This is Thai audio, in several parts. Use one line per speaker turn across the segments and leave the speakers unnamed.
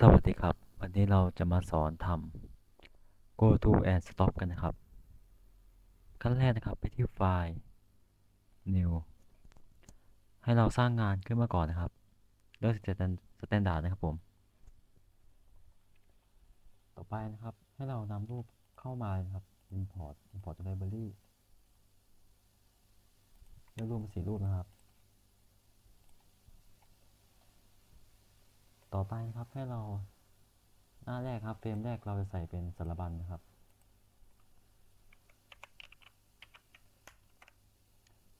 สวัสดีครับ วันนี้เราจะมาสอนทำ go to and stop กันนะครับ ขั้นแรกนะครับไปที่ไฟล์ new ให้เราสร้างงานขึ้นมาก่อนนะครับ เลือก standard นะครับผม ต่อไปนะครับ ให้เรานำรูปเข้ามานะครับ import import library เลือกรูปมาสี่รูปนะครับ ต่อไปนะครับให้เราหน้าแรกครับเฟรมแรกเราจะใส่เป็นสารบัญนะครับ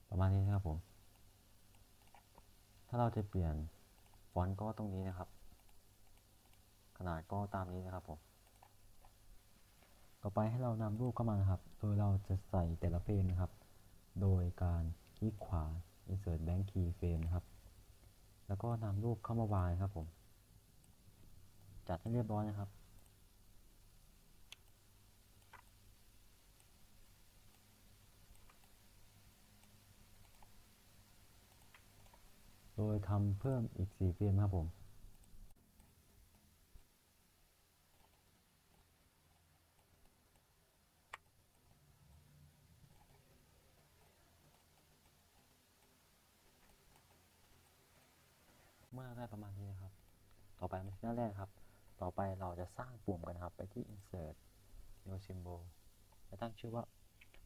ประมาณนี้นะครับผม ถ้าเราจะเปลี่ยนฟอนต์ก็ตรงนี้นะครับ ขนาดก็ตามนี้นะครับผมต่อไปให้เรานำรูปเข้ามานะครับ โดยเราจะใส่แต่ละเฟรมนะครับ โดยการคลิกขวา insert blank key frame นะครับ แล้วก็นำรูปเข้ามาวางนะครับผม จัดให้เรียบร้อยนะครับ โดยทำเพิ่มอีก4เฟรมครับผมเมื่อได้ประมาณนี้นะครับ ต่อไปมาที่หน้าแรกครับ ต่อไปเราจะสร้างปุ่มกันครับ ไปที่ insert new symbol จะตั้งชื่อว่า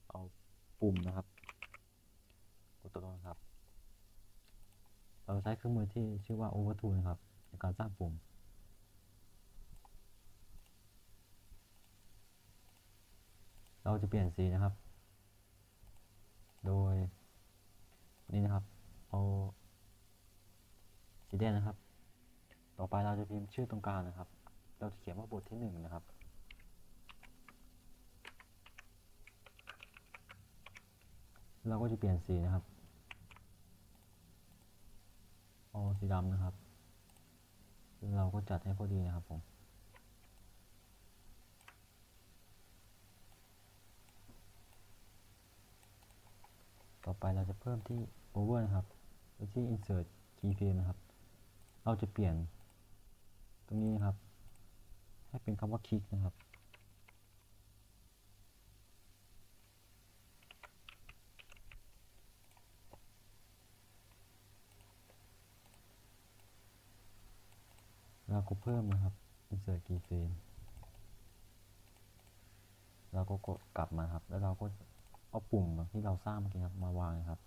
เอาปุ่มนะครับกดตัวลงครับ เราใช้เครื่องมือที่ชื่อว่า overtool นะครับ ในการสร้างปุ่มเราจะเปลี่ยนสีนะครับ โดยนี่นะครับ เอาสีแดงนะครับ ต่อไปเราจะพิมพ์ชื่อตรงกลางนะครับ เราจะเขียนว่าบทที่หนึ่งนะครับ เราก็จะเปลี่ยนสีนะครับเอาสีดำนะครับ เราก็จัดให้พอดีนะครับผมต่อไปเราจะเพิ่มที่ over นะครับที่ insert keyframe นะครับ เราจะเปลี่ยนตรงนี้นะครับ ให้เป็นคำว่าคลิกนะครับ เราก็เพิ่มนะครับ insert keyframe เราก็กดกลับมาครับ แล้วเราก็เอาปุ่มที่เราสร้างเมื่อกี้ครับ มาวางนะครับ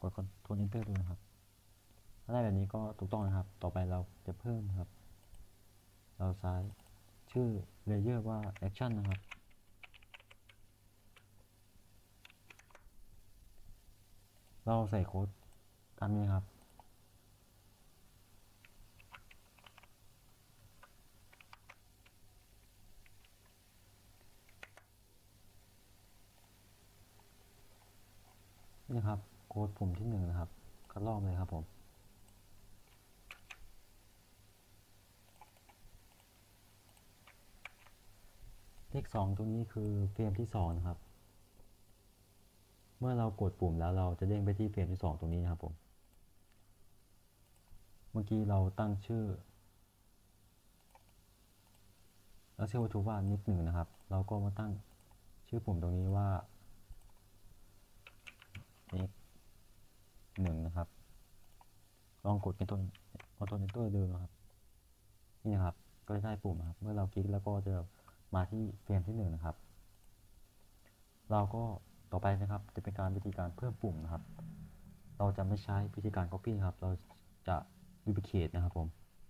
กด Ctrl Enter ดูนะครับ ถ้าได้แบบนี้ก็ถูกต้องนะครับ ต่อไปเราจะเพิ่มครับ เราใช้ชื่อ layer ว่า action นะครับ เราใส่โค้ดตามนี้ครับนี่ครับโค้ดปุ่มที่หนึ่งนะครับคัดลอกเลยครับผม เลขสองตรงนี้คือเฟรมที่สองนะครับ เมื่อเรากดปุ่มแล้วเราจะเด้งไปที่เฟรมที่สองตรงนี้นะครับผม เมื่อกี้เราตั้งชื่อ แล้วชื่อวัตถุว่านิดหนึ่งนะครับ เราก็มาตั้งชื่อปุ่มตรงนี้ว่า x หนึ่งนะครับ ลองกดเป็นตัวเอาตัวในตัวเดิมนะครับ นี่นะครับ ก็จะได้ปุ่มครับ เมื่อเราคลิกแล้วก็จะ มาที่เฟรมที่หนึ่งนะครับ เราก็ต่อไปนะครับจะเป็นการวิธีการเพิ่มปุ่มนะครับ เราจะไม่ใช้วิธีการ copy นะครับ เราจะ duplicate นะครับผม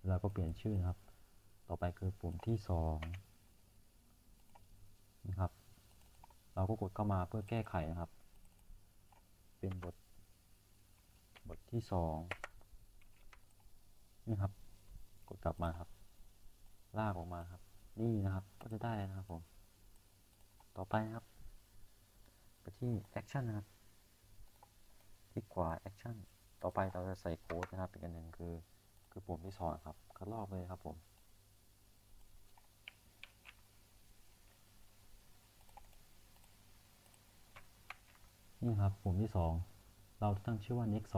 แล้วก็เปลี่ยนชื่อนะครับ ต่อไปคือปุ่มที่สองนะครับ เราก็กดเข้ามาเพื่อแก้ไขนะครับ เป็นบท บทที่สองนี่ครับ กดกลับมาครับ ลากออกมาครับ นี่นะครับ ก็จะได้เลยนะครับผม ต่อไปนะครับ ไปที่ action นะครับคลิกขวา action ต่อไปเราจะใส่โค้ดนะครับ อีกอันหนึ่งคือ คือปุ่มที่สองครับคัดลอกเลยครับผมนี่ครับปุ่มที่สองเราตั้งชื่อว่า next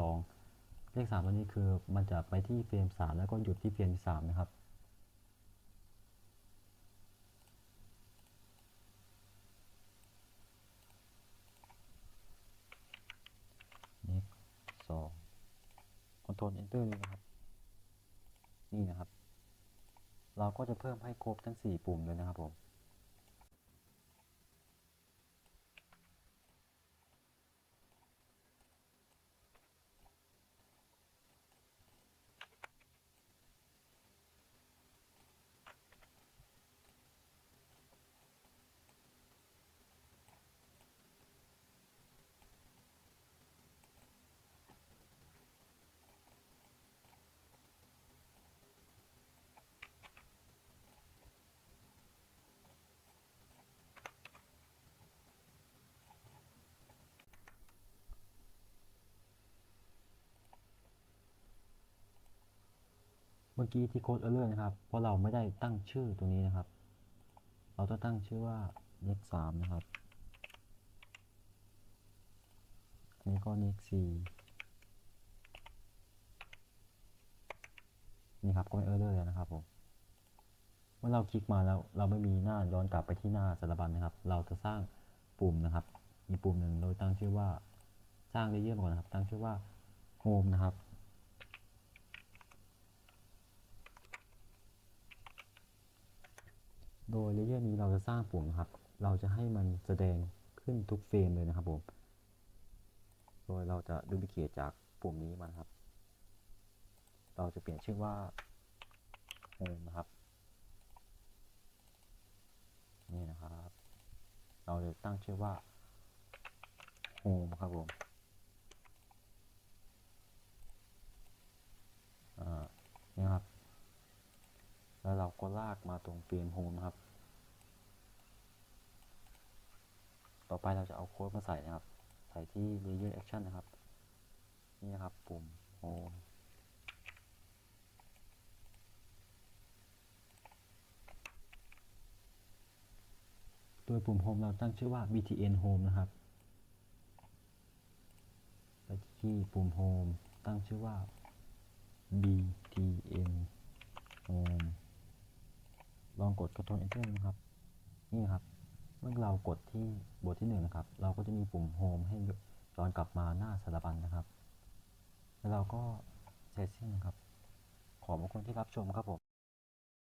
2เลขสามตัวนี้คือมันจะไปที่เฟรมสามแล้วก็หยุดที่เฟรมสามนะครับ next สอง โทรล enter เลยนะครับ นี่นะครับ เราก็จะเพิ่มให้ครบทั้ง 4 ปุ่มเลยนะครับผม มื่อกี้ที่โค้ดเออร์เลอร์นะครับ เพราะเราไม่ได้ตั้งชื่อตรงนี้นะครับ เราต้องตั้งชื่อว่า next 3นะครับอันนี้ก็ next 4นี่ครับก็ไม่เออร์เลอร์แล้วนะครับผมเมื่อเราคลิกมาแล้วเราไม่มีหน้าย้อนกลับไปที่หน้าสารบัญนะครับ เราจะสร้างปุ่มนะครับ มีปุ่มหนึ่งโดยตั้งชื่อว่าสร้างเลเยอร์ก่อนนะครับ ตั้งชื่อว่า home นะครับ โดยเลเยอร์นี้เราจะสร้างปุ่มนะครับ เราจะให้มันแสดงขึ้นทุกเฟรมเลยนะครับผม โดยเราจะดูพิเคจากปุ่มนี้มาครับ เราจะเปลี่ยนชื่อว่า home นะครับนี่นะครับ เราจะตั้งชื่อว่า home ครับผมอ่านี่ครับ แล้วเราก็ลากมาตรงเฟรมโฮมนะครับ ต่อไปเราจะเอาโค้ดมาใส่นะครับ ใส่ที่ layer action นะครับ นี่นะครับ ปุ่ม home โดยปุ่ม home เราตั้งชื่อว่า btn home นะครับ ไปที่ปุ่ม home ตั้งชื่อว่า btn home องกด Ctrl Enter นะครับ นี่นะครับ เมื่อเรากดที่บทที่หนึ่งนะครับ เราก็จะมีปุ่ม Home ให้ย้อนกลับมาหน้าสารบัญนะครับ แล้วเราก็เสร็จสิ้นนะครับ ขอบคุณที่รับชมครับผม